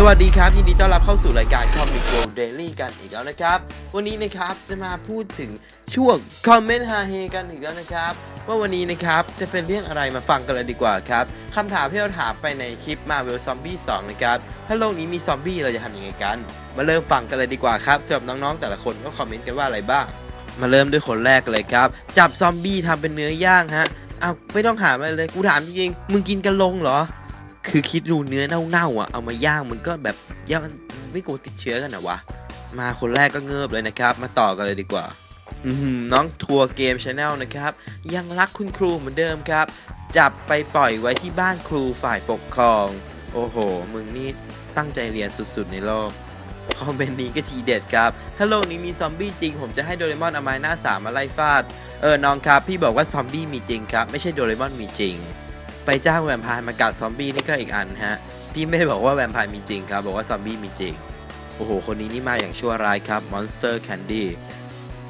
สวัสดีครับยินดีต้อนรับเข้าสู่รายการ Comic World Daily กันอีกแล้วนะครับ วันนี้นะครับจะมาพูดถึงช่วงคอมเมนต์ฮาเฮกันอีกแล้วนะครับ ว่าวันนี้นะครับจะเป็นเรื่องอะไรมาฟังกันเลยดีกว่าครับคำถามที่เราถามไปในคลิป Marvel Zombie 2 นะครับ ถ้าโลกนี้มีซอมบี้เราจะทำยังไงกัน มาเริ่มฟังกันเลยดีกว่าครับสำหรับน้องๆ แต่ละคนก็คอมเมนต์กันว่าอะไรบ้าง มาเริ่มด้วยคนแรกเลยครับ จับซอมบี้ทำเป็นเนื้อย่างฮะเอาไม่ต้องถามอะไรเลยกูถามจริงๆมึงกินกันลงเหรอ คือคิดดูเนื้อเน่าๆอะเอามาย่างมันก็แบบย่างไม่กลัวติดเชื้อกันหรอวะ มาคนแรกก็เงิบเลยนะครับ มาต่อกันเลยดีกว่าน้องทัวร์เกมชาแนลนะครับ ยังรักคุณครูเหมือนเดิมครับ จับไปปล่อยไว้ที่บ้านครูฝ่ายปกครอง โอ้โห มึงนี่ตั้งใจเรียนสุดๆในโลกคอมเมนต์นี้ก็ทีเด็ดครับ ถ้าโลกนี้มีซอมบี้จริง ผมจะให้โดเรมอนเอาไม้หน้าสามมาไล่ฟาด เออ น้องครับ พี่บอกว่าซอมบี้มีจริงครับ ไม่ใช่โดเรมอนมีจริง ไปจ้างแวมไพร์มากัดซอมบี้นี่ก็อีกอันฮะ พี่ไม่ได้บอกว่าแวมไพร์มีจริงครับ บอกว่าซอมบี้มีจริง โอ้โห คนนี้นี่มาอย่างชั่วร้ายครับ Monster Candy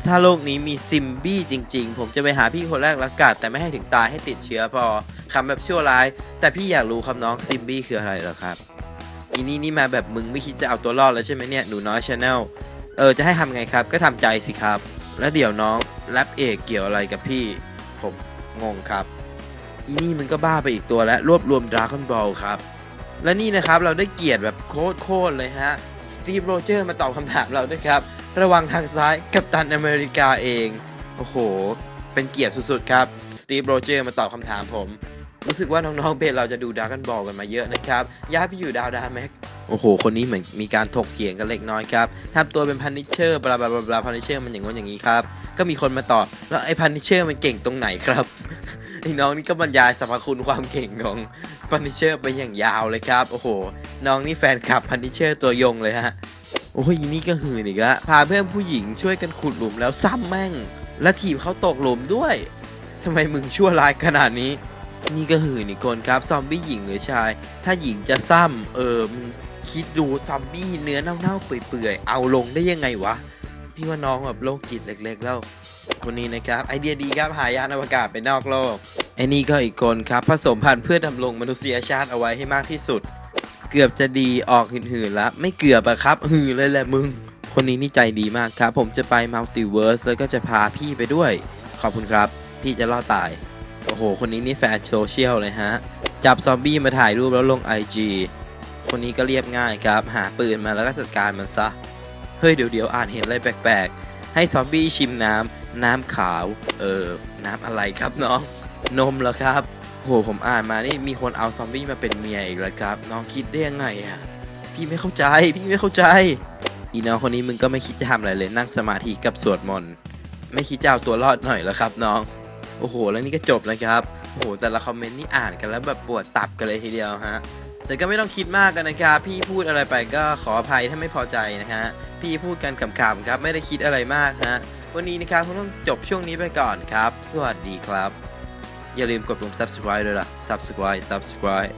ถ้าโลกนี้มีซิมบี้จริง ๆ ผมจะไปหาพี่คนแรกแล้วกัดแต่ไม่ให้ถึงตายให้ติดเชื้อพอคำแบบชั่วร้าย แต่พี่อยากรู้คำน้องซิมบี้คืออะไรเหรอครับอีนี่นี่มาแบบมึงไม่คิดจะเอาตัวรอดแล้วใช่ไหมเนี่ยหนูน้อยชาแนลเออจะให้ทำไงครับ ก็ทำใจสิครับ แล้วเดี๋ยวน้องแรปเอกเกี่ยวอะไรกับพี่ ผมงงครับ อีนี่มันก็บ้าไปอีกตัวแล้วรวบรวมดราก้อนบอลครับ และนี่นะครับเราได้เกียรติแบบโคตรโคตรเลยฮะสตีฟโรเจอร์มาตอบคำถามเราด้วยครับ ระวังทางซ้ายกับตันอเมริกาเอง โอ้โห เป็นเกียรติสุดๆครับสตีฟโรเจอร์มาตอบคำถามผม รู้สึกว่าน้องๆเบสเราจะดูดราก้อนบอลกันมาเยอะนะครับ ย้ายไปอยู่ดาวดาแม็กโอ้โห คนนี้เหมือนมีการถกเถียงกันเล็กน้อยครับทำตัวเป็นพันนิเชอร์บลาบลาบลาพันนิเชอร์มันอย่างงู้นอย่างนี้ครับ ก็มีคนมาตอบแล้วไอ้พันนิเชอร์มันเก่งตรงไหนครับ ไอ้น้องนี่ก็บรรยายสรรพคุณความเก่งของพันนิเชอร์ไปอย่างยาวเลยครับ โอ้โห น้องนี่แฟนคลับพันนิเชอร์ตัวยงเลยฮะ โอ้ยนี่ก็หืนอีกล้วพาเพื่อนผู้หญิงช่วยกันขุดหลุมแล้วซ้ำแม่ง และถีบเขาตกหลุมด้วยทำไมมึงชั่วร้ายขนาดนี้ นี่ก็หืนอีกคนครับ ซอมบี้หญิงหรือชาย ถ้าหญิงจะซ้ำเออมึงคิดดูซอมบี้เนื้อเน่าๆเปื่อยๆเอาลงได้ยังไงวะ พี่ว่าน้องแบบโรคจิตเล็กๆแล้ว คนนี้นะครับไอเดียดีครับหายานอวกาศไปนอกโลกไอ้นี่ก็อีกคนครับผสมพันธุ์เพื่อดำรงมนุษยชาติเอาไว้ให้มากที่สุด เกือบจะดีออกหืนๆแล้วไม่เกือบอะครับ หืนเลยแหละมึง คนนี้นี่ใจดีมากครับ ผมจะไปมัลติเวิร์สแล้วก็จะพาพี่ไปด้วย ขอบคุณครับ พี่จะรอดตาย โอ้โห คนนี้นี่แฟนโซเชียลเลยฮะ จับซอมบี้มาถ่ายรูปแล้วลง IG คนนี้ก็เรียบง่ายครับ หาปืนมาแล้วก็จัดการมันซะเฮ้ยเดี๋ยวเดี๋ยวอ่านเห็นอะไรแปลกๆ ให้ซอมบี้ชิมน้ำ น้ำขาว เออ น้ำอะไรครับน้อง นมเหรอครับ โห ผมอ่านมานี่มีคนเอาซอมบี้มาเป็นเมียอีกแล้วครับ น้องคิดได้ยังไงอะพี่ไม่เข้าใจ พี่ไม่เข้าใจ อีน้องคนนี้มึงก็ไม่คิดจะทำอะไรเลยนั่งสมาธิกับสวดมนต์ ไม่คิดจะเอาตัวรอดหน่อยเหรอครับ น้อง โอ้โห แล้วนี่ก็จบแล้วครับ โอ้โห แต่ละคอมเมนต์นี่อ่านกันแล้วแบบปวดตับกันเลยทีเดียวฮะแต่ก็ไม่ต้องคิดมากกันนะครับ พี่พูดอะไรไปก็ขออภัยถ้าไม่พอใจนะฮะ พี่พูดกันขำๆครับ ไม่ได้คิดอะไรมากฮะ วันนี้นะครับคงต้องจบช่วงนี้ไปก่อนครับ สวัสดีครับ อย่าลืมกดปุ่ม subscribe ด้วยล่ะ subscribe subscribe